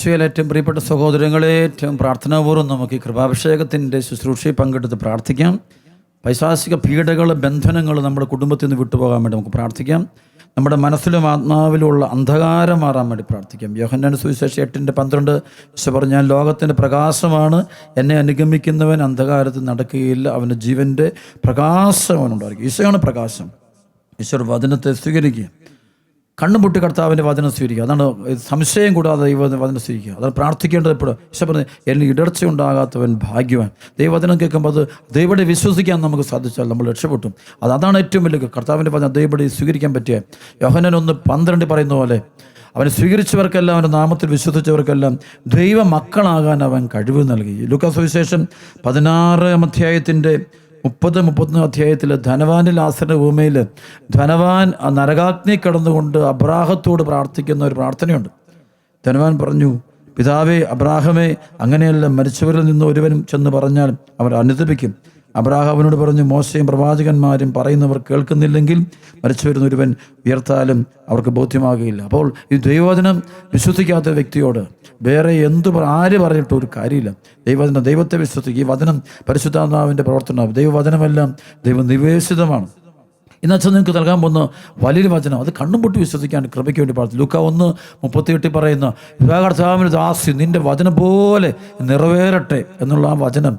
ശമിശയിൽ ഏറ്റവും പ്രിയപ്പെട്ട സഹോദരങ്ങളെ ഏറ്റവും പ്രാർത്ഥനാപൂർവം നമുക്ക് ഈ കൃപാഭിഷേകത്തിന്റെ ശുശ്രൂഷയിൽ പങ്കെടുത്ത് പ്രാർത്ഥിക്കാം. പൈശാസിക പീഡകൾ ബന്ധനങ്ങൾ നമ്മുടെ കുടുംബത്തിൽ നിന്ന് വിട്ടുപോകാൻ വേണ്ടി നമുക്ക് പ്രാർത്ഥിക്കാം. നമ്മുടെ മനസ്സിലും ആത്മാവിലുമുള്ള അന്ധകാരം മാറാൻ വേണ്ടി പ്രാർത്ഥിക്കാം. യോഹന്നാൻ സുവിശേഷം എട്ടിന്റെ പന്ത്രണ്ട് ഈശോ പറഞ്ഞാൽ ലോകത്തിന്റെ പ്രകാശമാണ്. എന്നെ അനുഗമിക്കുന്നവൻ അന്ധകാരത്തിൽ നടക്കുകയില്ല. അവന്റെ ജീവന്റെ പ്രകാശം അവനുണ്ടായിരിക്കും. ഈശോയാണ് പ്രകാശം. ഈശ്വർ വചനത്തെ സ്വീകരിക്കുക. കണ്ണും പൊട്ടി കർത്താവിന്റെ വചനം സ്വീകരിക്കുക. അതാണ് സംശയം കൂടാതെ ദൈവ വചനം സ്വീകരിക്കുക. അതാണ് പ്രാർത്ഥിക്കേണ്ടത് എപ്പോഴും. ഈശോ പറഞ്ഞു എന്നെ ഇടർച്ച ഉണ്ടാകാത്തവൻ ഭാഗ്യവാൻ. ദൈവവചനം കേൾക്കുമ്പോൾ അത് ദൈവത്തെ വിശ്വസിക്കാൻ നമുക്ക് സാധിച്ചാൽ നമ്മൾ രക്ഷപ്പെട്ടു. അത് അതാണ് ഏറ്റവും വലിയ കർത്താവിന്റെ വചനം ദൈവത്തെ സ്വീകരിക്കാൻ പറ്റിയ യോഹനൻ ഒന്ന് പന്ത്രണ്ട് പറയുന്ന പോലെ അവൻ സ്വീകരിച്ചവർക്കെല്ലാം അവന്റെ നാമത്തിൽ വിശ്വസിച്ചവർക്കെല്ലാം ദൈവ മക്കളാകാൻ അവൻ കഴിവ് നൽകി. ലുക്കാസ് സുവിശേഷം പതിനാറാം അധ്യായത്തിന്റെ മുപ്പത് മുപ്പത്തൊന്ന് അധ്യായത്തിൽ ധനവാനിൽ ആസന ഭൂമിയിൽ ധനവാൻ നരകാഗ്നി കടന്നുകൊണ്ട് അബ്രാഹത്തോട് പ്രാർത്ഥിക്കുന്ന ഒരു പ്രാർത്ഥനയുണ്ട്. ധനവാൻ പറഞ്ഞു പിതാവേ അബ്രാഹമേ അങ്ങനെയല്ല മരിച്ചവരിൽ നിന്ന് ഒരുവനും ചെന്ന് പറഞ്ഞാൽ അവർ അനുദപിക്കും. അബ്രാഹാം അവനോട് പറഞ്ഞു മോശയും പ്രവാചകന്മാരും പറയുന്നവർ കേൾക്കുന്നില്ലെങ്കിൽ മരിച്ചു വരുന്ന ഒരുവൻ ഉയർത്താലും അവർക്ക് ബോധ്യമാകുകയില്ല. അപ്പോൾ ഈ ദൈവവചനം വിശ്വസിക്കാത്ത വ്യക്തിയോട് വേറെ എന്ത് ആര് പറഞ്ഞിട്ട് ഒരു കാര്യമില്ല. ദൈവവചനം ദൈവത്തെ വിശ്വസിക്കുക. ഈ വചനം പരിശുദ്ധാത്മാവിന്റെ പ്രവർത്തനമാണ്. ദൈവവചനമെല്ലാം ദൈവ നിവേശിതമാണ് ഇന്നച്ഛൻ നിങ്ങൾക്ക് നൽകാൻ പോകുന്ന വലിയൊരു വചനം. അത് കണ്ണും പൊട്ടി വിശ്വസിക്കാൻ കൃപയ്ക്ക് വേണ്ടി പ്രാർത്ഥിച്ചു. ലൂക്ക ഒന്ന് മുപ്പത്തിയെട്ടിൽ പറയുന്ന വിവാഹർത്താവിന് ദാസ്യം നിന്റെ വചനം പോലെ നിറവേറട്ടെ എന്നുള്ള ആ വചനം.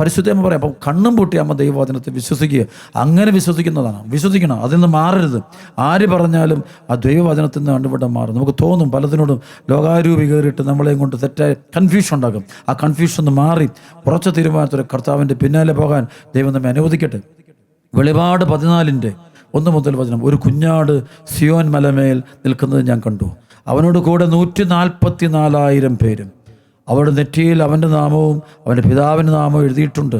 പരിശുദ്ധമ്മ പറയാം അപ്പം കണ്ണും പൊട്ടി അമ്മ ദൈവവചനത്തെ വിശ്വസിക്കുക. അങ്ങനെ വിശ്വസിക്കുന്നതാണ്. വിശ്വസിക്കണം അതിൽ നിന്ന് മാറരുത്. ആര് പറഞ്ഞാലും ആ ദൈവവചനത്തിൽ നിന്ന് കണ്ടുപിടാൻ മാറും. നമുക്ക് തോന്നും പലതിനോടും ലോകാരൂപി കയറിയിട്ട് നമ്മളെയും കൊണ്ട് തെറ്റായ കൺഫ്യൂഷൻ ഉണ്ടാകും. ആ കൺഫ്യൂഷൻ ഒന്ന് മാറി. ഉറച്ച തീരുമാനത്തോടെ കർത്താവിന്റെ പിന്നാലെ പോകാൻ ദൈവം നമ്മെ അനുവദിക്കട്ടെ. വെളിപാട് പതിനാലിന്റെ ഒന്ന് മുതൽ വചനം. ഒരു കുഞ്ഞാട് സിയോൻ മലമേൽ നിൽക്കുന്നത് ഞാൻ കണ്ടു. അവനോട് കൂടെ നൂറ്റി നാൽപ്പത്തി നാലായിരം പേരും. അവരുടെ നെറ്റിയിൽ അവന്റെ നാമവും അവന്റെ പിതാവിന്റെ നാമവും എഴുതിയിട്ടുണ്ട്.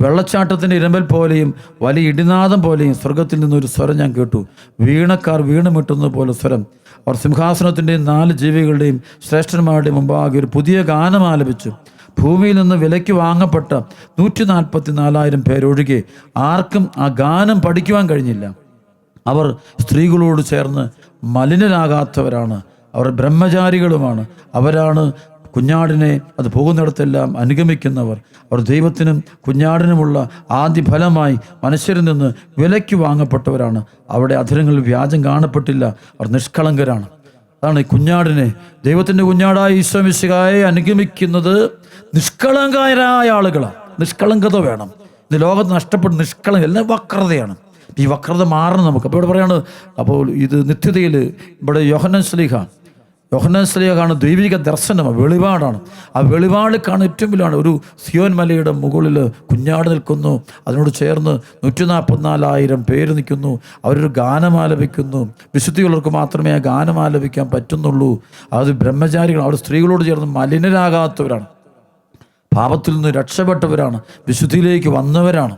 വെള്ളച്ചാട്ടത്തിന്റെ ഇരമ്പൽ പോലെയും വലിയ ഇടിനാദം പോലെയും സ്വർഗത്തിൽ നിന്നൊരു സ്വരം ഞാൻ കേട്ടു. വീണക്കാർ വീണമിട്ടുന്നത് പോലെ സ്വരം. അവർ സിംഹാസനത്തിന്റെയും നാല് ജീവികളുടെയും ശ്രേഷ്ഠന്മാരുടെയും മുമ്പാകെ ഒരു പുതിയ ഗാനം ആലപിച്ചു. ഭൂമിയിൽ നിന്ന് വിലയ്ക്ക് വാങ്ങപ്പെട്ട നൂറ്റി നാൽപ്പത്തി നാലായിരം പേരൊഴികെ ആർക്കും ആ ഗാനം പഠിക്കുവാൻ കഴിഞ്ഞില്ല. അവർ സ്ത്രീകളോട് ചേർന്ന് മലിനരാകാത്തവരാണ്. അവർ ബ്രഹ്മചാരികളുമാണ്. അവരാണ് കുഞ്ഞാടിനെ അത് പോകുന്നിടത്തെല്ലാം അനുഗമിക്കുന്നവർ. അവർ ദൈവത്തിനും കുഞ്ഞാടിനുമുള്ള ആദ്യ ഫലമായി മനുഷ്യരിൽ നിന്ന് വിലയ്ക്ക് വാങ്ങപ്പെട്ടവരാണ്. അവിടെ അധരങ്ങളിൽ വ്യാജം കാണപ്പെട്ടില്ല. അവർ നിഷ്കളങ്കരാണ്. അതാണ് ഈ കുഞ്ഞാടിനെ. ദൈവത്തിന്റെ കുഞ്ഞാടായ ഈശ്വമിശികായെ അനുഗമിക്കുന്നത് നിഷ്കളങ്കരായ ആളുകളാണ് നിഷ്കളങ്കത വേണം. ഇത് ലോകത്ത് നഷ്ടപ്പെടും നിഷ്കളങ്ക എല്ലാം വക്രതയാണ്. ഈ വക്രത മാറണം നമുക്ക്. അപ്പോൾ ഇവിടെ പറയാണ് അപ്പോൾ ഇത് നിത്യതയിൽ ഇവിടെ യോഹനൻ സ്ലീഹ. യോഹനൻ സ്ലീഹ കാണുന്ന ദൈവിക ദർശനം വെളിപാടാണ്. ആ വെളിപാട് കാണുന്ന ഏറ്റവും വലിയാണ് ഒരു സിയോൻ മലയുടെ മുകളിൽ കുഞ്ഞാട് നിൽക്കുന്നു. അതിനോട് ചേർന്ന് നൂറ്റി നാൽപ്പത്തിനാലായിരം പേര് നിൽക്കുന്നു. അവരൊരു ഗാനം ആലപിക്കുന്നു വിശുദ്ധിയുള്ളവർക്ക് മാത്രമേ ആ ഗാനം ആലപിക്കാൻ പറ്റുന്നുള്ളൂ. അത് ബ്രഹ്മചാരികൾ അവർ സ്ത്രീകളോട് ചേർന്ന് മലിനരാകാത്തവരാണ്. പാപത്തിൽ നിന്ന് രക്ഷപ്പെട്ടവരാണ്. വിശുദ്ധിയിലേക്ക് വന്നവരാണ്.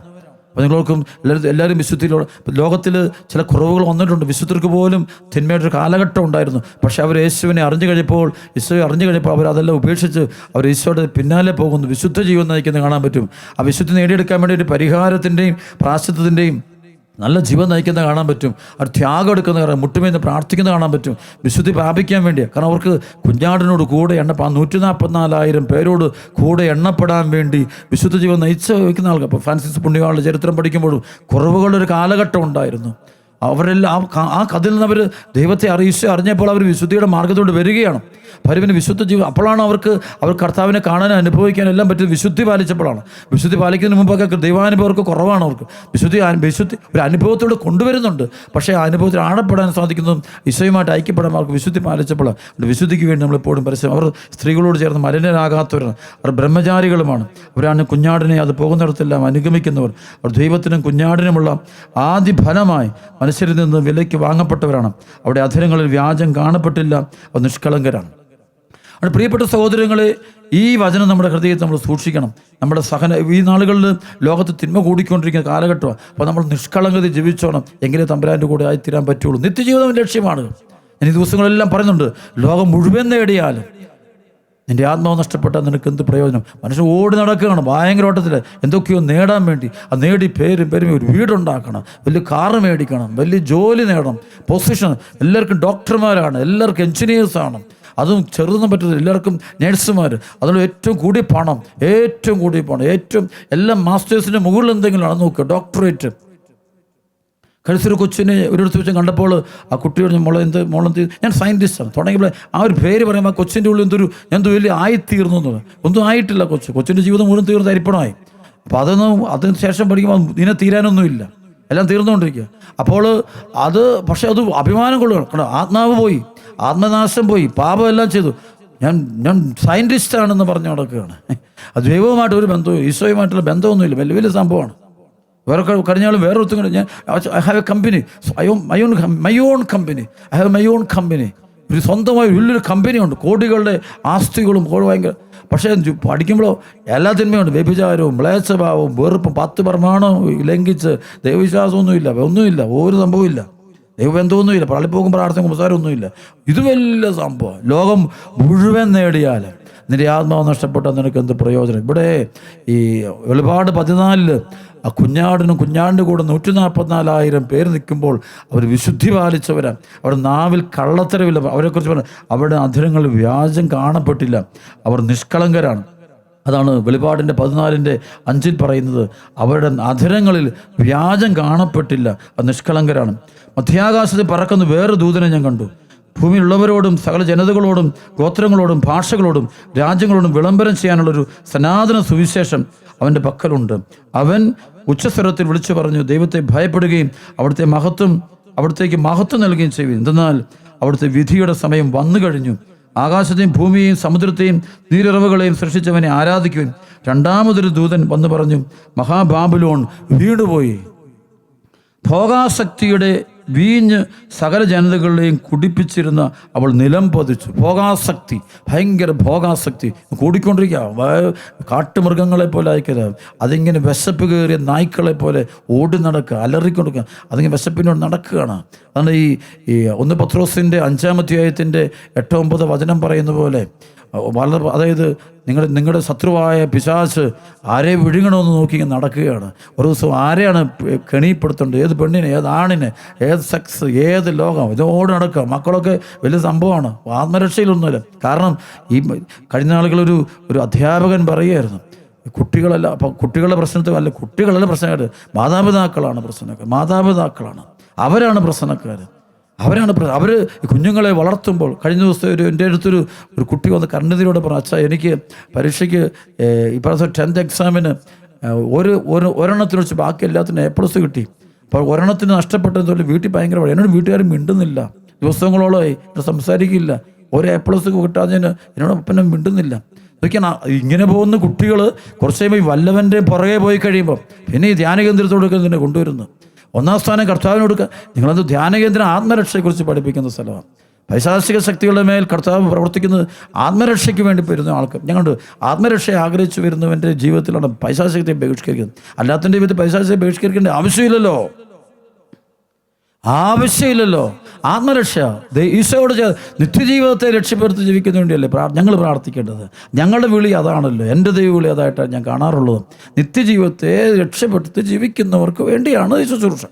അപ്പോൾ നിങ്ങൾക്കും എല്ലാവരും എല്ലാവരും വിശുദ്ധിയിലൂടെ ലോകത്തിൽ ചില കുറവുകൾ വന്നിട്ടുണ്ട്. വിശുദ്ധർക്ക് പോലും തിന്മയുടെ ഒരു കാലഘട്ടം ഉണ്ടായിരുന്നു. പക്ഷെ അവർ യേശുവിനെ അറിഞ്ഞു കഴിഞ്ഞപ്പോൾ ഈശോയെ അറിഞ്ഞു കഴിഞ്ഞപ്പോൾ അവർ അതെല്ലാം ഉപേക്ഷിച്ച് അവർ ഈശോയുടെ പിന്നാലെ പോകുന്നു. വിശുദ്ധ ജീവൻ നയിക്കുന്നത് കാണാൻ പറ്റും. ആ വിശുദ്ധി നേടിയെടുക്കാൻ വേണ്ടി ഒരു പരിഹാരത്തിന്റെയും പ്രാശ്ചിത്വത്തിന്റെയും നല്ല ജീവൻ നയിക്കുന്ന കാണാൻ പറ്റും. അവർ ത്യാഗം എടുക്കുന്ന കാരണം മുട്ടുമേന്ന് പ്രാർത്ഥിക്കുന്ന കാണാൻ പറ്റും. വിശുദ്ധി പ്രാപിക്കാൻ വേണ്ടിയാണ് കാരണം അവർക്ക് കുഞ്ഞാടിനോട് കൂടെ എണ്ണ നൂറ്റി നാൽപ്പത്തിനാലായിരം പേരോട് കൂടെ എണ്ണപ്പെടാൻ വേണ്ടി വിശുദ്ധ ജീവൻ നയിച്ച് വയ്ക്കുന്ന ആൾക്ക്. അപ്പോൾ ഫ്രാൻസിസ് പുണ്യവാളുടെ ചരിത്രം പഠിക്കുമ്പോഴും കുറവുകളുടെ ഒരു കാലഘട്ടം ഉണ്ടായിരുന്നു. അവരെല്ലാം ആ കഥയിൽ നിന്ന് അവർ ദൈവത്തെ അറിയിച്ച് അറിഞ്ഞപ്പോൾ അവർ വിശുദ്ധിയുടെ മാർഗത്തോട് വരികയാണ്. പരിവിന് വിശുദ്ധ ജീവൻ അപ്പോഴാണ് അവർക്ക് അവർ കർത്താവിനെ കാണാൻ അനുഭവിക്കാൻ എല്ലാം പറ്റുന്നത് വിശുദ്ധി പാലിച്ചപ്പോഴാണ്. വിശുദ്ധി പാലിക്കുന്നതിന് മുമ്പൊക്കെ ദൈവാനുഭവം അവർക്ക് കുറവാണ് അവർക്ക്. വിശുദ്ധി വിശുദ്ധി ഒരു അനുഭവത്തോട് കൊണ്ടുവരുന്നുണ്ട്. പക്ഷേ ആ അനുഭവത്തിൽ ആഴപ്പെടാൻ സാധിക്കുന്നതും ഈശോയുമായിട്ട് ഐക്യപ്പെടാൻ അവർക്ക് വിശുദ്ധി പാലിച്ചപ്പോഴാണ്. വിശുദ്ധിക്ക് വേണ്ടി നമ്മളെപ്പോഴും പരസ്യം അവർ സ്ത്രീകളോട് ചേർന്ന് മലിനരാകാത്തവരാണ്. അവർ ബ്രഹ്മചാരികളുമാണ്. അവരാണ് കുഞ്ഞാടിനെ അത് പോകുന്നിടത്തെല്ലാം അനുഗമിക്കുന്നവർ. അവർ ദൈവത്തിനും കുഞ്ഞാടിനുമുള്ള ആദ്യ ഫലമായി മനുഷ്യരിൽ നിന്ന് വിലയ്ക്ക് വാങ്ങപ്പെട്ടവരാണ്. അവിടെ അധരങ്ങളിൽ വ്യാജം കാണപ്പെട്ടില്ല. അവർ നിഷ്കളങ്കരാണ്. പ്രിയപ്പെട്ട സഹോദരങ്ങളെ ഈ വചനം നമ്മുടെ ഹൃദയത്തിൽ നമ്മൾ സൂക്ഷിക്കണം. നമ്മുടെ സഹന ഈ നാളുകളിൽ ലോകത്ത് തിന്മ കൂടിക്കൊണ്ടിരിക്കുന്ന കാലഘട്ടമാണ്. അപ്പോൾ നമ്മൾ നിഷ്കളങ്കത ജീവിച്ചോണം. എങ്കിലേ തമ്പുരാന്റെ കൂടെ ആയിത്തീരാൻ പറ്റുള്ളൂ. നിത്യജീവിതം ലക്ഷ്യമാണ്. ഞാൻ ഈ ദിവസങ്ങളെല്ലാം പറയുന്നുണ്ട് ലോകം മുഴുവൻ നേടിയാലും നിന്റെ ആത്മാവ് നഷ്ടപ്പെട്ടാൽ നിനക്ക് എന്ത് പ്രയോജനം? മനുഷ്യൻ ഓടി നടക്കുകയാണ് ഭയങ്കര ഓട്ടത്തിൽ. എന്തൊക്കെയോ നേടാൻ വേണ്ടി. ആ നേടി പേരും പേരും ഒരു വീടുണ്ടാക്കണം. വലിയ കാറ് മേടിക്കണം. വലിയ ജോലി നേടണം. പൊസിഷൻ എല്ലാവർക്കും ഡോക്ടർമാരാണ് എല്ലാവർക്കും എഞ്ചിനീയേഴ്സാണ് അതും ചെറുതൊന്നും പറ്റത്തില്ല. എല്ലാവർക്കും നേഴ്സുമാർ. അതുകൊണ്ട് ഏറ്റവും കൂടിയ പണം ഏറ്റവും കൂടിയ പണം ഏറ്റവും എല്ലാം മാസ്റ്റേഴ്സിന്റെ മുകളിൽ എന്തെങ്കിലും ആണ് നോക്കുക ഡോക്ടറേറ്റ്. കഴിച്ചൊരു കൊച്ചിനെ ഒരിടത്ത് വെച്ച് കണ്ടപ്പോൾ ആ കുട്ടിയോട് മോളെ എന്ത് മോളെന്ത് ഞാൻ സയന്റിസ്റ്റാണ് തുടങ്ങിയപ്പോൾ ആ ഒരു പേര് പറയുമ്പോൾ ആ കൊച്ചിന്റെ ഉള്ളിൽ എന്തൊരു എന്തോ വലിയ ആയിത്തീർന്നു എന്ന് ഒന്നും ആയിട്ടില്ല കൊച്ച്. കൊച്ചിന്റെ ജീവിതം മുഴുവൻ തീർന്ന് അരിപ്പണമായി അപ്പോൾ അതൊന്നും അതിന് ശേഷം പഠിക്കുമ്പോൾ ഇതിനെ തീരാനൊന്നുമില്ല. എല്ലാം തീർന്നുകൊണ്ടിരിക്കുക. അപ്പോൾ അത് പക്ഷേ അത് അഭിമാനം കൊള്ളുക ആത്മാവ് പോയി. ആത്മനാശം പോയി. പാപമെല്ലാം ചെയ്തു. ഞാൻ ഞാൻ സയന്റിസ്റ്റാണെന്ന് പറഞ്ഞു നടക്കുകയാണ്. അത് ദൈവവുമായിട്ട് ഒരു ബന്ധവും ഈശോയുമായിട്ടുള്ള ബന്ധമൊന്നുമില്ല. വലിയ വലിയ സംഭവമാണ്. വേറെ കഴിഞ്ഞാലും വേറെ ഒത്തും ഞാൻ I have a company I own my own company I have my own company ഒരു സ്വന്തമായി വലിയൊരു കമ്പനിയുണ്ട് കോടികളുടെ ആസ്തികളും കോടി ഭയങ്കര. പക്ഷേ പഠിക്കുമ്പോഴോ എല്ലാ തിന്മയുണ്ട് വ്യഭിചാരവും മ്ലേച്ഛഭാവവും വെറുപ്പും പത്ത് പ്രമാണവും ലംഘിച്ച് ദൈവവിശ്വാസമൊന്നുമില്ല. ഒന്നുമില്ല. ഒരു സംഭവമില്ല ദൈവബന്ധമൊന്നുമില്ല പള്ളി പോകും പ്രാർത്ഥന കുമ്പസാരമൊന്നുമില്ല ഇത് വലിയ സംഭവം. ലോകം മുഴുവൻ നേടിയാൽ നിന്റെ ആത്മാവ് നഷ്ടപ്പെട്ടാൽ നിനക്ക് എന്ത് പ്രയോജനം? ഇവിടെ ഈ വെളിപാട് പതിനാലിൽ ആ കുഞ്ഞാടിനും കുഞ്ഞാടിന്റെ കൂടെ നൂറ്റി നാൽപ്പത്തിനാലായിരം പേര് നിൽക്കുമ്പോൾ അവർ വിശുദ്ധി പാലിച്ചവരാണ് അവരുടെ നാവിൽ കള്ളത്തരവില്ല അവരെക്കുറിച്ച് പറഞ്ഞു അവരുടെ അധരങ്ങളിൽ വ്യാജം കാണപ്പെട്ടില്ല. അവർ നിഷ്കളങ്കരാണ്. അതാണ് വെളിപാടിന്റെ പതിനാലിന്റെ അഞ്ചിൽ പറയുന്നത് അവരുടെ അധരങ്ങളിൽ വ്യാജം കാണപ്പെട്ടില്ല അത് നിഷ്കളങ്കരാണ്. മധ്യാകാശത്തിൽ പറക്കുന്ന വേറെ ദൂതനെ ഞാൻ കണ്ടു. ഭൂമിയിലുള്ളവരോടും സകല ജനതകളോടും ഗോത്രങ്ങളോടും ഭാഷകളോടും രാജ്യങ്ങളോടും വിളംബരം ചെയ്യാനുള്ളൊരു സനാതന സുവിശേഷം അവന്റെ പക്കലുണ്ട്. അവൻ ഉച്ചസ്വരത്തിൽ വിളിച്ചു പറഞ്ഞു ദൈവത്തെ ഭയപ്പെടുകയും അവിടുത്തെ മഹത്വം അവിടത്തേക്ക് മഹത്വം നൽകുകയും ചെയ്യും എന്തെന്നാൽ അവിടുത്തെ വിധിയുടെ സമയം വന്നു കഴിഞ്ഞു ആകാശത്തെയും ഭൂമിയെയും സമുദ്രത്തെയും നീരിറവുകളെയും സൃഷ്ടിച്ചവനെ ആരാധിക്കുവാൻ. രണ്ടാമതൊരു ദൂതൻ വന്നു പറഞ്ഞു മഹാബാബുലോൺ വീണുപോയി. ഭോഗാസക്തിയുടെ വീഞ്ഞ് സകല ജനതകളുടെയും കുടിപ്പിച്ചിരുന്ന അവൾ നിലം പതിച്ചു. ഭോഗാസക്തി ഭയങ്കര ഭോഗാസക്തി. കൂടിക്കൊണ്ടിരിക്കുക. കാട്ടുമൃഗങ്ങളെ പോലെ അയക്കരുത് അതിങ്ങനെ വിശപ്പ് കയറിയ നായ്ക്കളെ പോലെ ഓടി നടക്കുക അലറിക്കൊടുക്കുക അതിങ്ങനെ വിശപ്പിനോട് നടക്കുകയാണ്. അതാണ് ഈ ഈ ഒന്ന് പത്രോസിന്റെ അഞ്ചാമധ്യായത്തിന്റെ എട്ടോ ഒമ്പത് വചനം പറയുന്ന പോലെ വളരെ അതായത് നിങ്ങളുടെ നിങ്ങളുടെ ശത്രുവായ പിശാച്ച് ആരെ വിഴുങ്ങണമെന്ന് നോക്കി നടക്കുകയാണ്. ഒരു ദിവസം ആരെയാണ് കെണിപ്പെടുത്തേണ്ടത് ഏത് പെണ്ണിനെ ഏത് ആണിനെ ഏത് സെക്സ് ഏത് ലോകം? ഇതോട് നടക്കുക. മക്കളൊക്കെ വലിയ സംഭവമാണ്. ആത്മരക്ഷയിലൊന്നുമില്ല. കാരണം ഈ കഴിഞ്ഞ നാളുകളൊരു ഒരു അധ്യാപകൻ പറയുമായിരുന്നു കുട്ടികളല്ല കുട്ടികളുടെ പ്രശ്നത്തിൽ അല്ല കുട്ടികളല്ല പ്രശ്നമായിട്ട്. മാതാപിതാക്കളാണ് പ്രശ്നമൊക്കെ. മാതാപിതാക്കളാണ്. അവരാണ് പ്രശ്നക്കാർ അവരാണ് അവർ കുഞ്ഞുങ്ങളെ വളർത്തുമ്പോൾ കഴിഞ്ഞ ദിവസം ഒരു എന്റെ അടുത്തൊരു ഒരു കുട്ടി വന്ന് കണ്ണുതിരിയോടെ പറഞ്ഞു അച്ഛാ എനിക്ക് പരീക്ഷയ്ക്ക് ഇപ്രാവശ്യം ടെൻത്ത് എക്സാമിന് ഒരു ഒരു ഒരെണ്ണത്തിന് വെച്ച് ബാക്കി എല്ലാത്തിനും എ പ്ലസ് കിട്ടി. അപ്പോൾ ഒരെണ്ണത്തിന് നഷ്ടപ്പെട്ടതുകൊണ്ട് വീട്ടിൽ ഭയങ്കര എന്നോട് വീട്ടുകാരും മിണ്ടുന്നില്ല. ദിവസങ്ങളോളമായി എന്നോട് സംസാരിക്കില്ല. ഒരു എ പ്ലസ് കിട്ടാതിന് എന്നോട് ഒപ്പനം മിണ്ടുന്നില്ല. ഇതൊക്കെയാണ് ഇങ്ങനെ പോകുന്ന കുട്ടികൾ കുറച്ച് കഴിയുമ്പോൾ വല്ലവന്റെ പുറകെ പോയി കഴിയുമ്പോൾ പിന്നെ ഈ ധ്യാന കേന്ദ്രത്തോടൊക്കെ തന്നെ കൊണ്ടുവരുന്നു ഒന്നാം സ്ഥാനം കർത്താവിന് കൊടുക്കുക നിങ്ങളത് ധ്യാനകേന്ദ്രം ആത്മരക്ഷയെക്കുറിച്ച് പഠിപ്പിക്കുന്ന സ്ഥലമാണ്. പൈശാസിക ശക്തികളുടെ മേൽ കർത്താവ് പ്രവർത്തിക്കുന്നത് ആത്മരക്ഷയ്ക്ക് വേണ്ടി വരുന്ന ആൾക്ക്. ഞങ്ങളുണ്ട് ആത്മരക്ഷയെ ആഗ്രഹിച്ചു വരുന്നവന്റെ ജീവിതത്തിലാണ് പൈശാസികത്തെ ബഹിഷ്കരിക്കുന്നത്. അല്ലാത്തതിന്റെ ജീവിതത്തിൽ പൈശാസികത്തെ ബഹിഷ്കരിക്കേണ്ട ആവശ്യമില്ലല്ലോ. ആവശ്യമില്ലല്ലോ. ആത്മരക്ഷ. ഈശോയോട് ചെയ്ത് നിത്യജീവിതത്തെ രക്ഷപ്പെടുത്തി ജീവിക്കുന്നതിന് വേണ്ടിയല്ലേ പ്രാ ഞങ്ങൾ പ്രാർത്ഥിക്കേണ്ടത്. ഞങ്ങളുടെ വിളി അതാണല്ലോ. എന്റെ ദൈവ വിളി അതായിട്ടാണ് ഞാൻ കാണാറുള്ളത്. നിത്യജീവിതത്തെ രക്ഷപ്പെടുത്തി ജീവിക്കുന്നവർക്ക് വേണ്ടിയാണ് ഈ ശുശ്രൂഷ.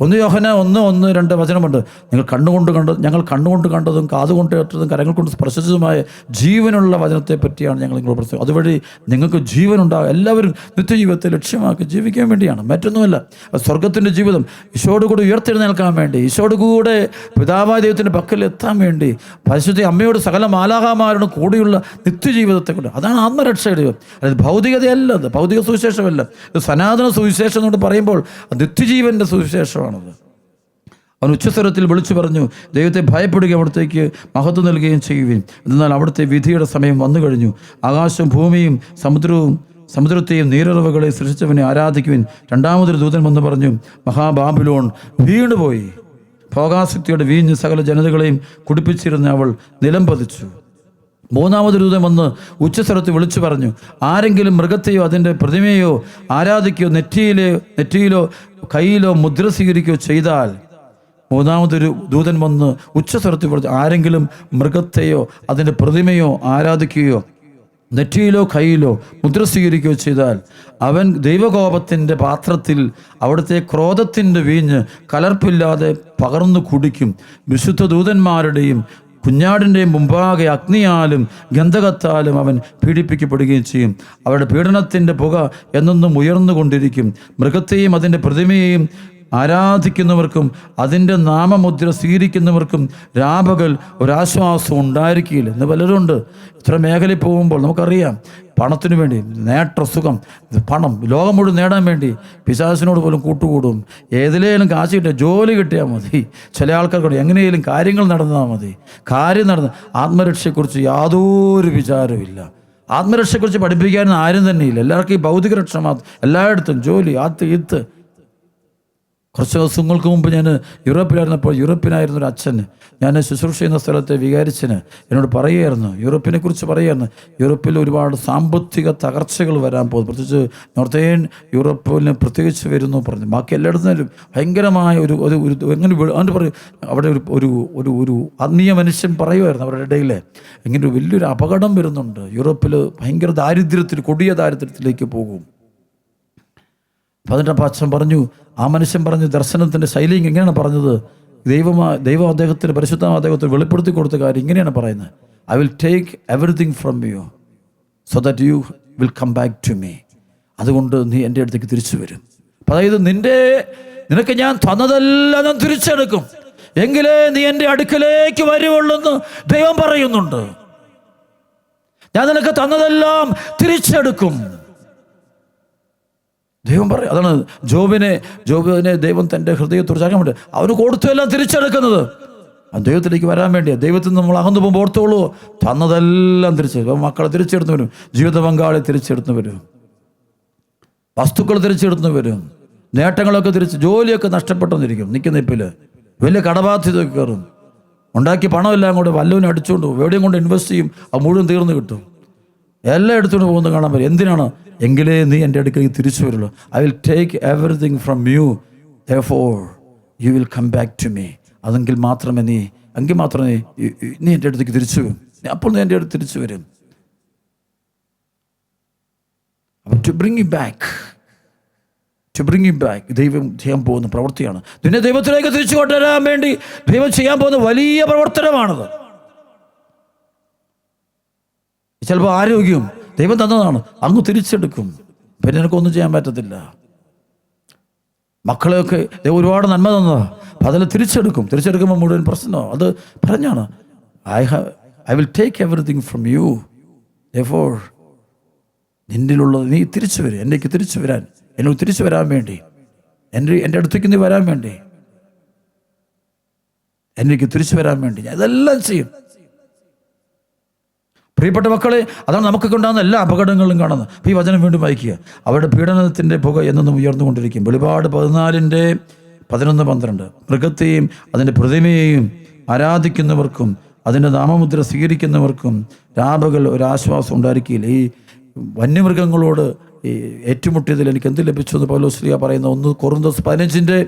ഒന്ന് യോഹന ഒന്ന് ഒന്ന് രണ്ട് വചനമുണ്ട്. നിങ്ങൾ കണ്ണുകൊണ്ട് കണ്ടത് ഞങ്ങൾ കണ്ണുകൊണ്ട് കണ്ടതും കാതുകൊണ്ട് കേട്ടതും കരങ്ങൾ കൊണ്ട് സ്പർശിച്ചതുമായ ജീവനുള്ള വചനത്തെ പറ്റിയാണ് ഞങ്ങൾ നിങ്ങൾ പ്രശ്നം അതുവഴി നിങ്ങൾക്ക് ജീവനുണ്ടാകും. എല്ലാവരും നിത്യജീവിതത്തെ ലക്ഷ്യമാക്കി ജീവിക്കാൻ വേണ്ടിയാണ്. മറ്റൊന്നുമല്ല സ്വർഗത്തിന്റെ ജീവിതം ഈശോട് കൂടെ ഉയർത്തെഴുന്നേൽക്കാൻ വേണ്ടി ഈശോട് കൂടെ പിതാവായ ദൈവത്തിന്റെ പക്കൽ എത്താൻ വേണ്ടി പരിശുദ്ധ അമ്മയോട് സകല മാലാഹാമാരോടും കൂടിയുള്ള നിത്യജീവിതത്തെ കൊണ്ട്. അതാണ് ആത്മരക്ഷയുടെ ദൈവം. അതായത് ഭൗതികതയല്ല അത്. ഭൗതിക സുവിശേഷമല്ല. ഇത് സനാതന സുവിശേഷം എന്നോട് പറയുമ്പോൾ നിത്യജീവന്റെ നിത്യജീവന്റെ സുവിശേഷമാണത് അവൻ ഉച്ചസ്വരത്തിൽ വിളിച്ചു പറഞ്ഞു ദൈവത്തെ ഭയപ്പെടുക അവിടത്തേക്ക് മഹത്വം നൽകുകയും ചെയ്യുകയും എന്നാൽ അവിടുത്തെ വിധിയുടെ സമയം വന്നു കഴിഞ്ഞു. ആകാശവും ഭൂമിയും സമുദ്രവും സമുദ്രത്തെയും നീരറവുകളെ സൃഷ്ടിച്ചവനെ ആരാധിക്കുവിൻ. രണ്ടാമതൊരു ദൂതൻ വന്ന് പറഞ്ഞു മഹാബാബിലോൺ വീണുപോയി. ഭോഗാസക്തിയുടെ വീഞ്ഞ് സകല ജനതകളെയും കുടിപ്പിച്ചിരുന്ന അവൾ നിലം പതിച്ചു മൂന്നാമത് ദൂതൻ വന്ന് ഉച്ചസ്വരത്തിൽ വിളിച്ചു പറഞ്ഞു ആരെങ്കിലും മൃഗത്തെയോ അതിന്റെ പ്രതിമയോ ആരാധിക്കുകയോ നെറ്റിയിലെ നെറ്റിയിലോ കയ്യിലോ മുദ്ര സ്വീകരിക്കുകയോ ചെയ്താൽ മൂന്നാമതൊരു ദൂതൻ വന്ന് ഉച്ചസ്വരത്തിൽ വിളിച്ചു ആരെങ്കിലും മൃഗത്തെയോ അതിന്റെ പ്രതിമയോ ആരാധിക്കുകയോ നെറ്റിയിലോ കയ്യിലോ മുദ്ര സ്വീകരിക്കുകയോ ചെയ്താൽ അവൻ ദൈവകോപത്തിന്റെ പാത്രത്തിൽ അവിടുത്തെ ക്രോധത്തിന്റെ വീഞ്ഞ് കലർപ്പില്ലാതെ പകർന്നു കുടിക്കും. വിശുദ്ധ ദൂതന്മാരുടെയും കുഞ്ഞാടിന്റെയും മുമ്പാകെ അഗ്നിയാലും ഗന്ധകത്താലും അവൻ പീഡിപ്പിക്കപ്പെടുകയും ചെയ്യും. അവരുടെ പീഡനത്തിന്റെ പുക എന്നെന്നും ഉയർന്നുകൊണ്ടിരിക്കും. മൃഗത്തെയും അതിന്റെ പ്രതിമയെയും ആരാധിക്കുന്നവർക്കും അതിന്റെ നാമമുദ്ര സ്വീകരിക്കുന്നവർക്കും രാപകൽ ഒരാശ്വാസം ഉണ്ടായിരിക്കില്ല എന്ന് പലരുണ്ട്. ഇത്ര മേഖലയിൽ പോകുമ്പോൾ നമുക്കറിയാം പണത്തിന് വേണ്ടി നേട്ട സുഖം പണം ലോകം മുഴുവൻ നേടാൻ വേണ്ടി പിശാസിനോട് പോലും കൂട്ടുകൂടും. ഏതിലേലും കാശ് കിട്ടിയ ജോലി കിട്ടിയാൽ മതി. ചില ആൾക്കാർക്ക് എങ്ങനെയും കാര്യങ്ങൾ നടന്നാൽ മതി. കാര്യം നടന്ന് ആത്മരക്ഷയെക്കുറിച്ച് യാതൊരു വിചാരമില്ല ആത്മരക്ഷയെക്കുറിച്ച് പഠിപ്പിക്കാൻ ആരും തന്നെയില്ല എല്ലാവർക്കും ഈ ഭൗതിക രക്ഷ മാത്രം എല്ലായിടത്തും ജോലി ആത്ത് ഈത്ത് കുറച്ച് ദിവസങ്ങൾക്ക് മുമ്പ് ഞാൻ യൂറോപ്പിലായിരുന്നപ്പോൾ യൂറോപ്പിനായിരുന്ന ഒരു അച്ഛൻ ഞാൻ ശുശ്രൂഷ ചെയ്യുന്ന സ്ഥലത്തെ വികാരിച്ചന് എന്നോട് പറയുമായിരുന്നു യൂറോപ്പിനെ കുറിച്ച് പറയുമായിരുന്നു യൂറോപ്പിൽ ഒരുപാട് സാമ്പത്തിക തകർച്ചകൾ വരാൻ പോകുന്നു. പ്രത്യേകിച്ച് നോർത്തേൺ യൂറോപ്പിന് പ്രത്യേകിച്ച് വരുന്നു പറഞ്ഞു. ബാക്കി എല്ലായിടത്തും ഭയങ്കരമായ ഒരു ഒരു എങ്ങനെ അവന്റെ പറയും അവിടെ ഒരു ഒരു ഒരു ഒരു ആത്മീയ മനുഷ്യൻ പറയുമായിരുന്നു അവരുടെ ഇടയിൽ. ഇങ്ങനെ വലിയൊരു അപകടം വരുന്നുണ്ട്. യൂറോപ്പിൽ ഭയങ്കര ദാരിദ്ര്യത്തിൽ കൊടിയ ദാരിദ്ര്യത്തിലേക്ക് പോകും. പതിനെട്ടാം അച്ഛൻ പറഞ്ഞു ആ മനുഷ്യൻ പറഞ്ഞു ദർശനത്തിന്റെ ശൈലി എങ്ങനെയാണ് പറഞ്ഞത്. ദൈവമാ ദൈവം അദ്ദേഹത്തിന് പരിശുദ്ധ അദ്ദേഹത്തിന് വെളിപ്പെടുത്തി കൊടുത്ത കാര്യം ഇങ്ങനെയാണ് പറയുന്നത്. I will take everything from you so that you will come back to me അതുകൊണ്ട് നീ എന്റെ അടുത്തേക്ക് തിരിച്ചു വരും. അതായത് നിന്റെ നിനക്ക് ഞാൻ തന്നതെല്ലാം ഞാൻ തിരിച്ചെടുക്കും. എങ്കിലേ നീ എന്റെ അടുക്കലേക്ക് വരുവുള്ളെന്ന് ദൈവം പറയുന്നുണ്ട്. ഞാൻ നിനക്ക് തന്നതെല്ലാം തിരിച്ചെടുക്കും. ദൈവം പറയും അതാണ് ജോബിനെ ജോബിനെ ദൈവം തന്റെ ഹൃദയത്തെ തുറച്ചാക്കാൻ വേണ്ടി അവന് കൊടുത്തെല്ലാം തിരിച്ചെടുക്കുന്നത്. ആ ദൈവത്തിലേക്ക് വരാൻ വേണ്ടിയാണ് ദൈവത്തിൽ നിന്ന് നമ്മൾ അകന്നു പോകുമ്പോൾ ഓർത്തോളൂ തന്നതെല്ലാം തിരിച്ച് ഇപ്പം മക്കളെ തിരിച്ചെടുത്ത് വരും. ജീവിത പങ്കാളി തിരിച്ചെടുത്ത് വരും. വസ്തുക്കൾ തിരിച്ചെടുത്ത് വരും. നേട്ടങ്ങളൊക്കെ തിരിച്ച് ജോലിയൊക്കെ നഷ്ടപ്പെട്ടെന്നിരിക്കും നിൽക്കുന്ന ഇപ്പിൽ വലിയ കടബാധ്യതയൊക്കെ കയറും. ഉണ്ടാക്കിയ പണമെല്ലാം കൂടെ വല്ലവനും അടിച്ചുകൊണ്ട് എവിടെയും കൊണ്ട് ഇൻവെസ്റ്റ് ചെയ്യും. അത് മുഴുവൻ തീർന്നു കിട്ടും. എല്ലാം എടുത്തുകൊണ്ട് പോകുന്നത് കാണാൻ പറ്റും. എന്തിനാണ്? എങ്കിലേ നീ എന്റെ അടുക്കലേക്ക് തിരിച്ചു വരുള്ളൂ. I will take everything from you for you will come back to me അതെങ്കിൽ മാത്രമേ നീ എങ്കിൽ മാത്രമേ നീ- എന്റെ അടുത്തേക്ക് തിരിച്ചു വരും. അപ്പോൾ നീ എന്റെ അടുത്ത് തിരിച്ചു വരും. To bring you back to bring you back ദൈവം ചെയ്യാൻ പോകുന്ന പ്രവൃത്തിയാണ്. നിന്നെ ദൈവത്തിലേക്ക് തിരിച്ചു കൊണ്ടുവരാൻ വേണ്ടി ദൈവം ചെയ്യാൻ പോകുന്ന വലിയ പ്രവർത്തനമാണത്. ചിലപ്പോൾ ആരോഗ്യം ദൈവം തന്നതാണ്. അങ്ങ് തിരിച്ചെടുക്കും. പിന്നെ എനിക്കൊന്നും ചെയ്യാൻ പറ്റത്തില്ല. മക്കളെയൊക്കെ ദൈവം ഒരുപാട് നന്മ തന്നതാണ് അപ്പം അതിൽ തിരിച്ചെടുക്കും. തിരിച്ചെടുക്കുമ്പോൾ മുഴുവൻ പ്രശ്നമാണ് അത് പറഞ്ഞാണ്. I have I will take everything from you for നിന്നിലുള്ളത് നീ തിരിച്ചു വരും. എന്നേക്ക് തിരിച്ചു വരാൻ. എന്നോട് തിരിച്ചു വരാൻ വേണ്ടി. എന്റെ എന്റെ അടുത്തേക്ക് നീ വരാൻ വേണ്ടി. എന്നേക്ക് തിരിച്ചു വരാൻ വേണ്ടി. ഞാൻ ഇതെല്ലാം ചെയ്യും. പ്രിയപ്പെട്ട മക്കളെ അതാണ് നമുക്കൊക്കെ ഉണ്ടാകുന്ന എല്ലാ അപകടങ്ങളും കാണുന്നത്. അപ്പോൾ ഈ വചനം വീണ്ടും വായിക്കുക. അവരുടെ പീഡനത്തിന്റെ പുക എന്നും ഉയർന്നുകൊണ്ടിരിക്കും. വെളിപാട് പതിനാലിന്റെ പതിനൊന്ന് പന്ത്രണ്ട്. മൃഗത്തെയും അതിന്റെ പ്രതിമയെയും ആരാധിക്കുന്നവർക്കും അതിന്റെ നാമമുദ്ര സ്വീകരിക്കുന്നവർക്കും രാപകൽ ഒരാശ്വാസം ഉണ്ടായിരിക്കില്ല ഈ വന്യമൃഗങ്ങളോട് ഈ ഏറ്റുമുട്ടിയതിൽ എനിക്ക് എന്ത് ലഭിച്ചു എന്ന് പൗലോശ്രീയ പറയുന്ന ഒന്ന് കൊറുന്തോസ് പതിനഞ്ചിന്റെ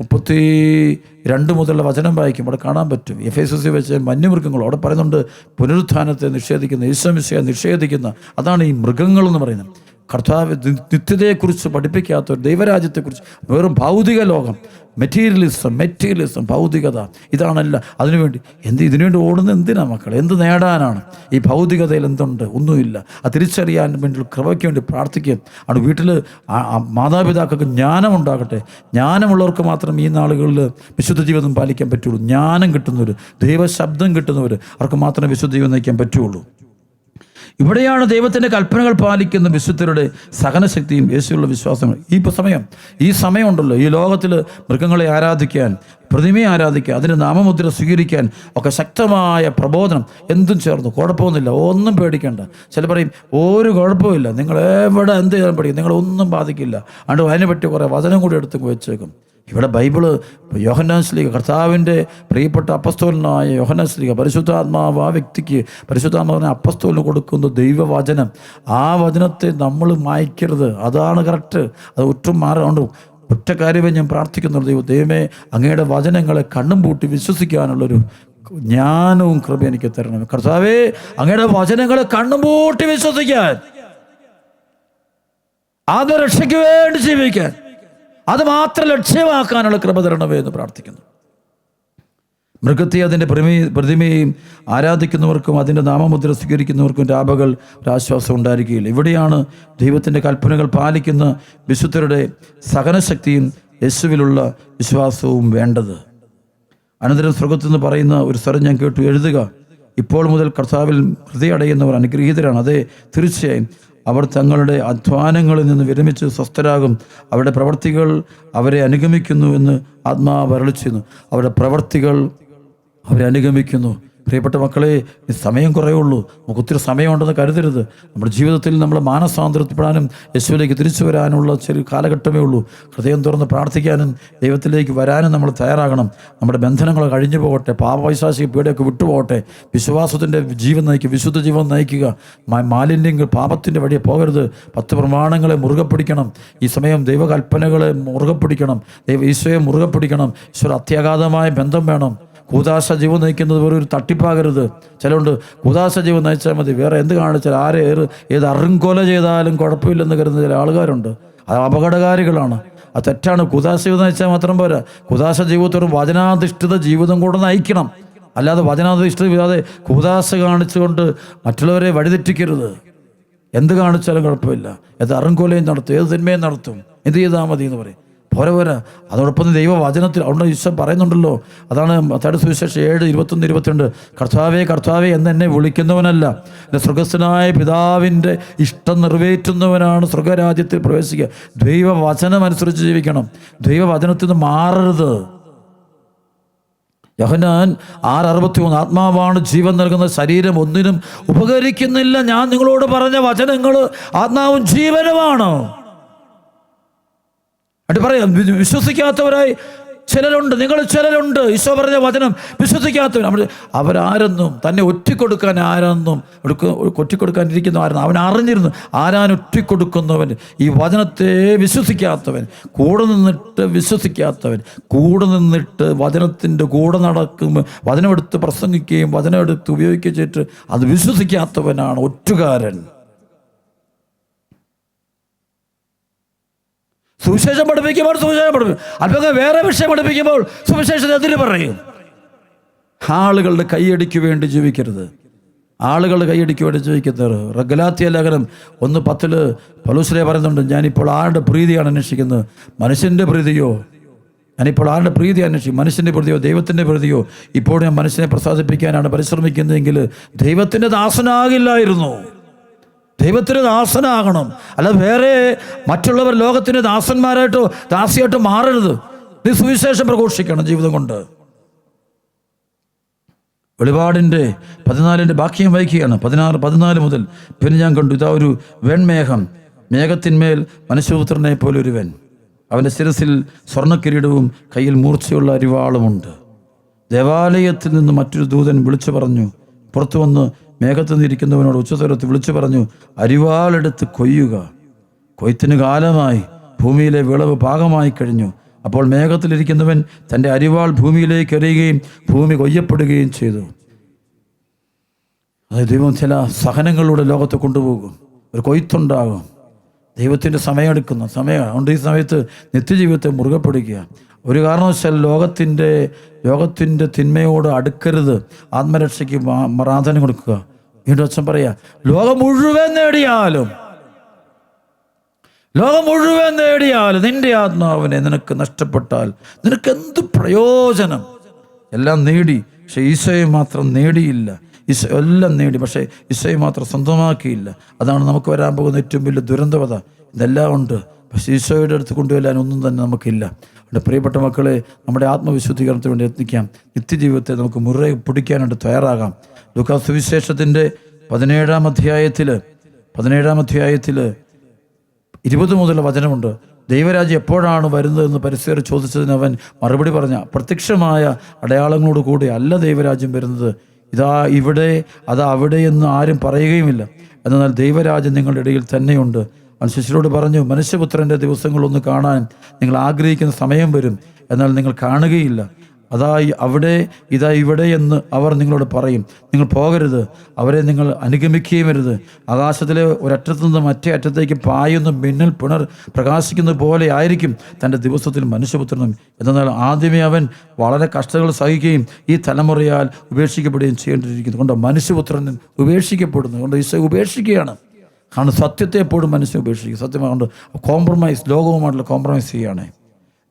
മുപ്പത്തി രണ്ട് മുതലുള്ള വചനം വായിക്കും അവിടെ കാണാൻ പറ്റും. എഫ് എസ് എസ് വെച്ച് വന്യമൃഗങ്ങൾ അവിടെ പറയുന്നുണ്ട് പുനരുത്ഥാനത്തെ നിഷേധിക്കുന്ന ഈശ്വമിശയെ നിഷേധിക്കുന്ന അതാണ് ഈ മൃഗങ്ങൾ എന്ന് പറയുന്നത്. കർത്താവ് നിത്യതയെക്കുറിച്ച് പഠിപ്പിക്കാത്ത ഒരു ദൈവരാജ്യത്തെക്കുറിച്ച് വെറും ഭൗതിക ലോകം മെറ്റീരിയലിസം മെറ്റീരിയലിസം ഭൗതികത ഇതാണല്ല. അതിനുവേണ്ടി എന്ത് ഇതിനുവേണ്ടി ഓടുന്ന എന്തിനാ മക്കൾ എന്ത് നേടാനാണ്? ഈ ഭൗതികതയിൽ എന്തുണ്ട്? ഒന്നുമില്ല. അത് തിരിച്ചറിയാൻ വേണ്ടി കൃപയ്ക്ക് വേണ്ടി പ്രാർത്ഥിക്കുക ആണ്. വീട്ടിൽ മാതാപിതാക്കൾക്ക് ജ്ഞാനം ഉണ്ടാകട്ടെ ജ്ഞാനമുള്ളവർക്ക് മാത്രം ഈ നാളുകളിൽ വിശുദ്ധ ജീവിതം പാലിക്കാൻ പറ്റുള്ളൂ. ജ്ഞാനം കിട്ടുന്നവർ ദൈവശബ്ദം കിട്ടുന്നവർ അവർക്ക് മാത്രമേ വിശുദ്ധ ജീവിതം നയിക്കാൻ പറ്റുള്ളൂ. ഇവിടെയാണ് ദൈവത്തിന്റെ കൽപ്പനകൾ പാലിക്കുന്ന വിശുദ്ധരുടെ സഹനശക്തിയും യേശുവിലുള്ള വിശ്വാസങ്ങൾ ഈ സമയം ഈ സമയമുണ്ടല്ലോ ഈ ലോകത്തിൽ മൃഗങ്ങളെ ആരാധിക്കാൻ പ്രതിമയെ ആരാധിക്കുക അതിന്റെ നാമമുദ്ര സ്വീകരിക്കാൻ ഒക്കെ ശക്തമായ പ്രബോധനം എന്തും ചേർന്നു. കുഴപ്പമൊന്നുമില്ല. ഒന്നും പേടിക്കേണ്ട. ചില പറയും ഒരു കുഴപ്പമില്ല നിങ്ങൾ എവിടെ എന്ത് ചെയ്യാൻ പഠിക്കും? നിങ്ങളൊന്നും ബാധിക്കില്ല. അതുകൊണ്ട് അതിനെ പറ്റി കുറേ വചനം കൂടി എടുത്തു വെച്ചേക്കും. ഇവിടെ ബൈബിൾ യോഹനാസ്ലിക കർത്താവിന്റെ പ്രിയപ്പെട്ട അപ്പസ്തോലനായ യോഹനാസ്ലിക പരിശുദ്ധാത്മാവ് ആ വ്യക്തിക്ക് പരിശുദ്ധാത്മാവിനെ അപ്പസ്തോലിന് കൊടുക്കുന്ന ദൈവവചനം ആ വചനത്തെ നമ്മൾ മായ്ക്കരുത്. അതാണ് കറക്റ്റ്. അത് ഒട്ടും മാറാണ്ട് ഒറ്റ കാര്യമേ ഞാൻ പ്രാർത്ഥിക്കുന്നുള്ളൂ. ദൈവം ദൈവമേ അങ്ങയുടെ വചനങ്ങളെ കണ്ണും പൂട്ടി വിശ്വസിക്കാനുള്ളൊരു ജ്ഞാനവും കൃപ എനിക്ക് തരണം കർത്താവേ അങ്ങയുടെ വചനങ്ങളെ കണ്ണും പൂട്ടി വിശ്വസിക്കാൻ ആത്മരക്ഷയ്ക്ക് വേണ്ടി ജീവിക്കാൻ. അത് മാത്രം ലക്ഷ്യമാക്കാനുള്ള കൃപ തരണമേ എന്ന് പ്രാർത്ഥിക്കുന്നു. മൃഗത്തെ അതിന്റെ പ്രതിമ പ്രതിമയും ആരാധിക്കുന്നവർക്കും അതിന്റെ നാമമുദ്ര സ്വീകരിക്കുന്നവർക്കും രാപകൾ ഒരാശ്വാസം ഉണ്ടായിരിക്കുകയില്ല. ഇവിടെയാണ് ദൈവത്തിന്റെ കൽപ്പനകൾ പാലിക്കുന്ന വിശുദ്ധരുടെ സഹനശക്തിയും യേശുവിലുള്ള വിശ്വാസവും വേണ്ടത്. അനന്തരം സ്വർഗത്തെന്ന് പറയുന്ന ഒരു സ്വരം ഞാൻ കേട്ടു. എഴുതുക ഇപ്പോൾ മുതൽ കർത്താവിൽ ഹൃദയടയുന്നവർ അനുഗ്രഹീതരാണ്. അതെ തീർച്ചയായും അവർ തങ്ങളുടെ അധ്വാനങ്ങളിൽ നിന്ന് വിരമിച്ച് സ്വസ്ഥരാകും. അവരുടെ പ്രവർത്തികൾ അവരെ അനുഗമിക്കുന്നു എന്ന് ആത്മാവ് വരളിച്ചിരുന്നു അവരുടെ പ്രവർത്തികൾ അവരെ അനുഗമിക്കുന്നു. പ്രിയപ്പെട്ട മക്കളെ സമയം കുറേ ഉള്ളൂ. നമുക്ക് ഒത്തിരി സമയമുണ്ടെന്ന് കരുതരുത്. നമ്മുടെ ജീവിതത്തിൽ നമ്മൾ മാനസാന്തരപ്പെടാനും യേശുവിലേക്ക് തിരിച്ചു വരാനുള്ള ചെറിയ കാലഘട്ടമേ ഉള്ളൂ. ഹൃദയം തുറന്ന് പ്രാർത്ഥിക്കാനും ദൈവത്തിലേക്ക് വരാനും നമ്മൾ തയ്യാറാകണം. നമ്മുടെ ബന്ധനങ്ങൾ കഴിഞ്ഞു പോകട്ടെ. പാപവൈശാസിക പീഡയൊക്കെ വിട്ടുപോകട്ടെ. വിശ്വാസത്തിന്റെ ജീവൻ നയിക്കുക വിശുദ്ധ ജീവൻ നയിക്കുക. മാലിന്യങ്ങൾ പാപത്തിന്റെ വഴിയെ പോകരുത്. പത്ത് പ്രമാണങ്ങളെ മുറുകെ പിടിക്കണം. ഈ സമയം ദൈവകൽപ്പനകളെ മുറുകെ പിടിക്കണം. ദൈവ ഈശോയെ മുറുകെ പിടിക്കണം. ഈശ്വര അത്യാഘാതമായ ബന്ധം വേണം. കൂതാശ ജീവൻ നയിക്കുന്നത് വേറെ ഒരു തട്ടിപ്പാകരുത്. ചിലരുണ്ട് കൂതാശ ജീവൻ നയിച്ചാൽ മതി. വേറെ എന്ത് കാണിച്ചാൽ ആരെ ഏത് ഏത് അറുംകൊല ചെയ്താലും കുഴപ്പമില്ലെന്ന് കരുതുന്ന ചില ആൾക്കാരുണ്ട് അത് അപകടകാരികളാണ്. അത് തെറ്റാണ്. കുദാശ ജീവിതം നയിച്ചാൽ മാത്രം പോരാ. കുദാശ ജീവിതത്തോടും വചനാധിഷ്ഠിത ജീവിതം കൂടെ നയിക്കണം. അല്ലാതെ വചനാധിഷ്ഠിത അല്ലാതെ കുദാശ കാണിച്ചുകൊണ്ട് മറ്റുള്ളവരെ വഴിതെറ്റിക്കരുത്. എന്ത് കാണിച്ചാലും കുഴപ്പമില്ല. ഏത് അറുംകൊലയും നടത്തും. ഏത് തിന്മയും നടത്തും. എന്ത് ചെയ്താൽ മതി എന്ന് പറയും. പോരെ പോരാ. അതോടൊപ്പം ദൈവവചനത്തിൽ അവിടെ ഈശ്വരൻ പറയുന്നുണ്ടല്ലോ. അതാണ് മത്തായുടെ സുവിശേഷം ഏഴ് ഇരുപത്തൊന്ന് ഇരുപത്തിരണ്ട്. കർത്താവേ കർത്താവേ എന്ന് എന്നെ വിളിക്കുന്നവനല്ല. എന്റെ സ്വർഗസ്ഥനായ പിതാവിന്റെ ഇഷ്ടം നിറവേറ്റുന്നവനാണ് സ്വർഗരാജ്യത്തിൽ പ്രവേശിക്കുക. ദൈവവചനം അനുസരിച്ച് ജീവിക്കണം. ദൈവവചനത്തിൽ നിന്ന് മാറരുത്. യഹനാൻ ആറ് അറുപത്തി മൂന്ന് ആത്മാവാണ് ജീവൻ നൽകുന്ന ശരീരം ഒന്നിനും ഉപകരിക്കുന്നില്ല. ഞാൻ നിങ്ങളോട് പറഞ്ഞ വചനങ്ങൾ ആത്മാവും ജീവനുമാണ്. എന്നിട്ട് പറയാം വിശ്വസിക്കാത്തവരായി ചിലരുണ്ട് നിങ്ങൾ ചിലരുണ്ട്. ഈശോ പറഞ്ഞ വചനം വിശ്വസിക്കാത്തവർ. നമ്മൾ അവരാരെന്നും തന്നെ ഒറ്റിക്കൊടുക്കാൻ ആരെന്നും ഒറ്റിക്കൊടുക്കാൻ ഇരിക്കുന്ന ആരെന്നും അവൻ അറിഞ്ഞിരുന്നു ആരാൻ ഒറ്റിക്കൊടുക്കുന്നവൻ. ഈ വചനത്തെ വിശ്വസിക്കാത്തവൻ കൂടെ നിന്നിട്ട് വിശ്വസിക്കാത്തവൻ കൂടെ നിന്നിട്ട് വചനത്തിന്റെ കൂടെ നടക്കുമ്പോൾ വചനമെടുത്ത് പ്രസംഗിക്കുകയും വചനമെടുത്ത് ഉപയോഗിക്കുകയും ചെയ്തിട്ട് അത് വിശ്വസിക്കാത്തവനാണ് ഒറ്റുകാരൻ. സുവിശേഷം പഠിപ്പിക്കുമ്പോൾ സുവിശേഷം പഠിപ്പിക്കും. അല്പങ്ങൾ വേറെ വിഷയം പഠിപ്പിക്കുമ്പോൾ സുവിശേഷം എതിര് പറയും. ആളുകളുടെ കൈയടിക്ക് വേണ്ടി ജീവിക്കരുത്. ആളുകളുടെ കൈയടിക്ക് വേണ്ടി ജീവിക്കുന്നത് റഗലാത്തിയ ലേഖനം ഒന്ന് പത്തിൽ പലൂസിലെ പറയുന്നുണ്ട് ഞാനിപ്പോൾ ആരുടെ പ്രീതിയാണ് അന്വേഷിക്കുന്നത്? മനുഷ്യന്റെ പ്രീതിയോ? ഞാനിപ്പോൾ ആരുടെ പ്രീതി അന്വേഷിക്കും? മനുഷ്യന്റെ പ്രീതിയോ? ദൈവത്തിന്റെ പ്രീതിയോ? ഇപ്പോൾ ഞാൻ മനുഷ്യനെ പ്രസാദിപ്പിക്കാനാണ് പരിശ്രമിക്കുന്നതെങ്കിൽ ദൈവത്തിന്റെ ദാസനാകില്ലായിരുന്നു. ദൈവത്തിന് ദാസനാകണം. അല്ല വേറെ മറ്റുള്ളവർ ലോകത്തിന് ദാസന്മാരായിട്ടോ ദാസിയായിട്ടോ മാറരുത്. നീ സുവിശേഷം പ്രഘോഷിക്കണം ജീവിതം കൊണ്ട്. വെളിപാടിന്റെ പതിനാലിന്റെ ബാക്കിയും വായിക്കുകയാണ്. പതിനാറ് പതിനാല് മുതൽ പിന്നെ ഞാൻ കണ്ടു ഇതാ ഒരു വെൺമേഘം. മേഘത്തിന്മേൽ മനുഷ്യപുത്രനെ പോലെ ഒരുവൻ അവന്റെ ശിരസിൽ സ്വർണക്കിരീടവും കയ്യിൽ മൂർച്ചയുള്ള അരിവാളുമുണ്ട്. ദേവാലയത്തിൽ നിന്ന് മറ്റൊരു ദൂതൻ വിളിച്ചു പറഞ്ഞു പുറത്തു വന്ന് മേഘത്ത് നിന്നിരിക്കുന്നവനോട് ഉച്ചസ്വരത്ത് വിളിച്ചു പറഞ്ഞു അരിവാളെടുത്ത് കൊയ്യുക. കൊയ്ത്തിന് കാലമായി ഭൂമിയിലെ വിളവ് പാകമായി കഴിഞ്ഞു. അപ്പോൾ മേഘത്തിലിരിക്കുന്നവൻ തന്റെ അരിവാൾ ഭൂമിയിലേക്ക് എറിയുകയും ഭൂമി കൊയ്യപ്പെടുകയും ചെയ്തു. അത് ദൈവം ചില സഹനങ്ങളിലൂടെ ലോകത്ത് കൊണ്ടുപോകും. ഒരു കൊയ്ത്തുണ്ടാകും. ദൈവത്തിന്റെ സമയമെടുക്കുന്ന സമയം അതുകൊണ്ട് ഈ സമയത്ത് നിത്യജീവിതത്തെ മുറുകെ പിടിക്കുക ഒരു കാരണവശാൽ ലോകത്തിന്റെ ലോകത്തിന്റെ തിന്മയോട് അടുക്കരുത്. ആത്മരക്ഷയ്ക്ക് പ്രാധാന്യം കൊടുക്കുക. വീണ്ടും അച്ഛൻ പറയാ ലോകം മുഴുവൻ നേടിയാലും ലോകം മുഴുവൻ നേടിയാലും നിന്റെ ആത്മാവിനെ നിനക്ക് നഷ്ടപ്പെട്ടാൽ നിനക്ക് എന്ത് പ്രയോജനം? എല്ലാം നേടി പക്ഷെ ഈശോയെ മാത്രം നേടിയില്ല. ഈശോ എല്ലാം നേടി പക്ഷേ ഈശോയെ മാത്രം സ്വന്തമാക്കിയില്ല. അതാണ് നമുക്ക് വരാൻ പോകുന്ന ഏറ്റവും വലിയ ദുരന്തവത. ഇതെല്ലാം ഉണ്ട്. പക്ഷേ ഈശോയുടെ അടുത്ത് കൊണ്ടുവരാൻ ഒന്നും തന്നെ നമുക്കില്ല. അവിടെ പ്രിയപ്പെട്ട മക്കളെ നമ്മുടെ ആത്മവിശുദ്ധീകരണത്തിന് വേണ്ടി എത്തിക്കാം നിത്യജീവിതത്തെ നമുക്ക് മുറേ പിടിക്കാനായിട്ട് തയ്യാറാകാം. ലുക്കാ സുവിശേഷത്തിന്റെ പതിനേഴാം അധ്യായത്തിൽ പതിനേഴാം അധ്യായത്തിൽ ഇരുപത് മുതലുള്ള വചനമുണ്ട്. ദൈവരാജ്യം എപ്പോഴാണ് വരുന്നതെന്ന് പരിസ്ഥിതി ചോദിച്ചതിന് അവൻ മറുപടി പറഞ്ഞ പ്രത്യക്ഷമായ അടയാളങ്ങളോട് കൂടി അല്ല ദൈവരാജ്യം വരുന്നത്. ഇതാ ഇവിടെ അതാ അവിടെ എന്ന് ആരും പറയുകയുമില്ല. എന്നാൽ ദൈവരാജ്യം നിങ്ങളുടെ ഇടയിൽ തന്നെയുണ്ട്. അവൻ ശിഷ്യരോട് പറഞ്ഞു മനുഷ്യപുത്രന്റെ ദിവസങ്ങളൊന്ന് കാണാൻ നിങ്ങൾ ആഗ്രഹിക്കുന്ന സമയം വരും. എന്നാൽ നിങ്ങൾ കാണുകയില്ല. അതാ ഈ- അവിടെ ഇതാ ഇവിടെ എന്ന് അവർ നിങ്ങളോട് പറയും. നിങ്ങൾ പോകരുത്. അവരെ നിങ്ങൾ അനുഗമിക്കുകയും വരുത് ആകാശത്തിലെ ഒരറ്റത്തു നിന്ന് മറ്റേ അറ്റത്തേക്ക് പായുന്ന മിന്നൽ പുനർ പ്രകാശിക്കുന്ന പോലെ ആയിരിക്കും തന്റെ ദിവസത്തിൽ മനുഷ്യപുത്രനും. എന്നാൽ ആദ്യമേ അവൻ വളരെ കഷ്ടതകൾ സഹിക്കുകയും ഈ തലമുറയാൽ ഉപേക്ഷിക്കപ്പെടുകയും ചെയ്യേണ്ടിയിരിക്കുന്നു. കൊണ്ട് മനുഷ്യപുത്രൻ ഉപേക്ഷിക്കപ്പെടുന്നു. കൊണ്ട് ഈശോ ഉപേക്ഷിക്കുകയാണ്. കാരണം സത്യത്തെ എപ്പോഴും മനുഷ്യൻ ഉപേക്ഷിക്കും. സത്യമാകൊണ്ട് കോംപ്രമൈസ് ലോകവുമായിട്ടുള്ള കോംപ്രമൈസ് ചെയ്യുകയാണ്.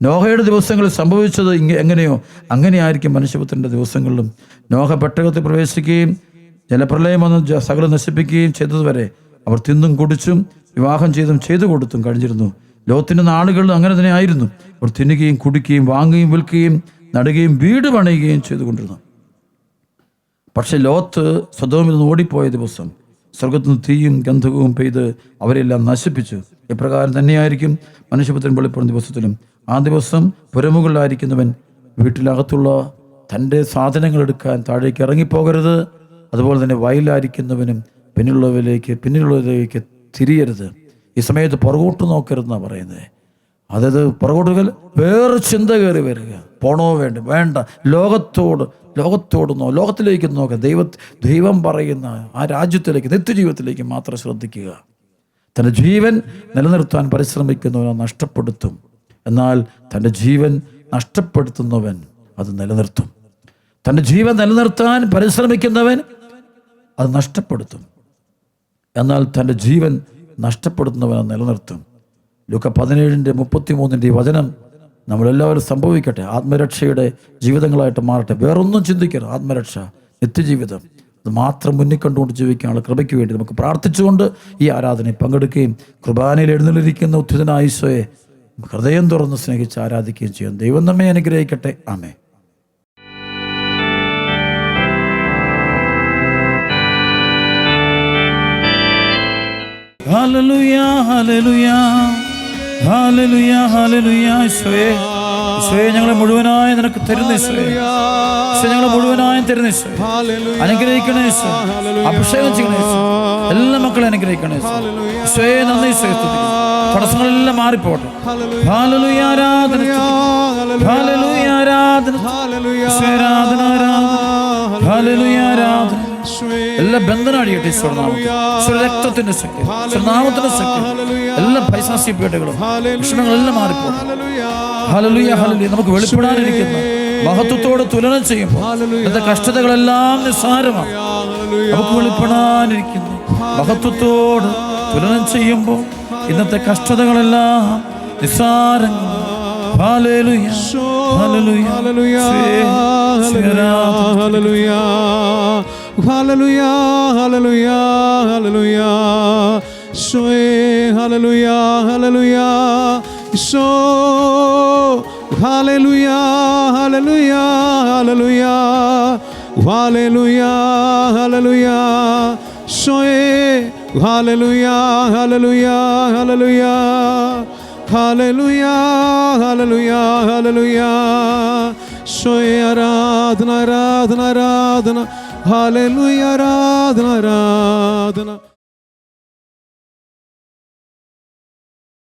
നോഹയുടെ ദിവസങ്ങളിൽ സംഭവിച്ചത് ഇങ്ങനെ എങ്ങനെയോ? അങ്ങനെയായിരിക്കും മനുഷ്യപുത്രന്റെ ദിവസങ്ങളിലും. നോഹ പെട്ടകത്തിൽ പ്രവേശിക്കുകയും ജലപ്രളയം വന്ന് സകലം നശിപ്പിക്കുകയും ചെയ്തതുവരെ അവർ തിന്നും കുടിച്ചും വിവാഹം ചെയ്തും ചെയ്തു കൊടുത്തും കഴിഞ്ഞിരുന്നു. ലോകത്തിന്റെ നാളുകളിലും അങ്ങനെ തന്നെ ആയിരുന്നു. അവർ തിന്നുകയും കുടിക്കുകയും വാങ്ങുകയും വിൽക്കുകയും നടുകയും വീട് പണിയുകയും ചെയ്തുകൊണ്ടിരുന്നു പക്ഷെ ലോത്ത് സ്വതോമിൽ നിന്ന് ഓടിപ്പോയ ദിവസം സ്വർഗത്തു നിന്ന് തീയും ഗന്ധകവും പെയ്ത് അവരെല്ലാം നശിപ്പിച്ചു. ഇപ്രകാരം തന്നെയായിരിക്കും മനുഷ്യപുത്രൻ വെളിപ്പെടുന്ന ദിവസത്തിലും ആ ദിവസം പുരമുകളിലായിരിക്കുന്നവൻ വീട്ടിലകത്തുള്ള തന്റെ സാധനങ്ങൾ എടുക്കാൻ താഴേക്ക് ഇറങ്ങിപ്പോകരുത്. അതുപോലെ തന്നെ വയലായിരിക്കുന്നവനും പിന്നിലുള്ളവരിലേക്ക് പിന്നിലുള്ളവരിലേക്ക് തിരിയരുത്. ഈ സമയത്ത് പുറകോട്ട് നോക്കരുതെന്നാണ് പറയുന്നത് അതായത് പുറകോട്ടുകൾ വേറെ ചിന്ത കയറി വരിക. പോണോ വേണ്ട വേണ്ട. ലോകത്തോട് ലോകത്തോട് നോ ലോകത്തിലേക്ക് നോക്കുക. ദൈവ ദൈവം പറയുന്ന ആ രാജ്യത്തിലേക്ക് നിത്യജീവിതത്തിലേക്ക് മാത്രം ശ്രദ്ധിക്കുക. തന്റെ ജീവൻ നിലനിർത്താൻ പരിശ്രമിക്കുന്നവനെ നഷ്ടപ്പെടുത്തും. എന്നാൽ തന്റെ ജീവൻ നഷ്ടപ്പെടുത്തുന്നവൻ അത് നിലനിർത്തും. തന്റെ ജീവൻ നിലനിർത്താൻ പരിശ്രമിക്കുന്നവൻ അത് നഷ്ടപ്പെടുത്തും. എന്നാൽ തന്റെ ജീവൻ നഷ്ടപ്പെടുത്തുന്നവൻ അത് നിലനിർത്തും. ലൂക്ക പതിനേഴിന്റെ മുപ്പത്തി മൂന്നിന്റെ ഈ വചനം നമ്മളെല്ലാവരും സംഭവിക്കട്ടെ. ആത്മരക്ഷയുടെ ജീവിതങ്ങളായിട്ട് മാറട്ടെ. വേറൊന്നും ചിന്തിക്കരുത്. ആത്മരക്ഷ നിത്യജീവിതം. അത് മാത്രം മുന്നിൽ കണ്ടുകൊണ്ട് ജീവിക്കാനുള്ള കൃപയ്ക്ക് വേണ്ടി നമുക്ക് പ്രാർത്ഥിച്ചുകൊണ്ട് ഈ ആരാധനയിൽ പങ്കെടുക്കുകയും കുർബാനയിൽ എഴുന്നള്ളിരിക്കുന്ന ഉദ്ധിതനായ ഈശോയെ ഹൃദയം തുറന്ന് സ്നേഹിച്ച് ആരാധിക്കുകയും ചെയ്യും ദൈവം നമ്മെ അനുഗ്രഹിക്കട്ടെ. ആമേ ഹല്ലേലൂയ ഹല്ലേലൂയ ഹല്ലേലൂയ ഹല്ലേലൂയ. ഈശോയെ ഈശോയെ ഞങ്ങളെ മുഴുവനായി നിനക്ക് തരുന്ന ഈശോയെ. ഈശോ ഞങ്ങളെ മുഴുവനായി തരുന്ന അനുഗ്രഹിക്കണേ ഈശോ അഭിഷേകം ചെയ്യണേ ഈശോ എല്ലാ മക്കളെ അനുഗ്രഹിക്കണേ ഈശോ ഈശോയെ നന്ദി ഈശോയെ തടസ്സങ്ങളെല്ലാം മാറിപ്പോട്ടെ ആരാധന ആരാധന ആരാധന ആരാധന. എല്ലാ ബന്ധനം അടിയട്ടെ ഈശ്വര രക്തത്തിന്റെ ശക്തി. സ്വർണാമത്തിന്റെ ശക്തി. എല്ലാ പൈസാസ്യ പേട്ടകളും ഹലലുയ ഹലലുയ. നമുക്ക് വെളിപ്പെടാനിരിക്കുന്ന മഹത്വത്തോട് തുലനം ചെയ്യുമ്പോൾ എന്റെ കഷ്ടതകളെല്ലാം നിസ്സാരമാണ് നമുക്ക് വെളിപ്പെടാനിരിക്കുന്നു. മഹത്വത്തോട് തുലനം ചെയ്യുമ്പോൾ ഇന്നത്തെ കഷ്ടതകളെല്ലാം നിസ്സാരങ്ങൾ hallelujah hallelujah Hallelujah, hallelujah, hallelujah, hallelujah. Shoe, Hallelujah, hallelujah, hallelujah. Hallelujah, hallelujah, hallelujah. Soy aradhana, aradhana, aradhana. Hallelujah, aradhana, aradhana.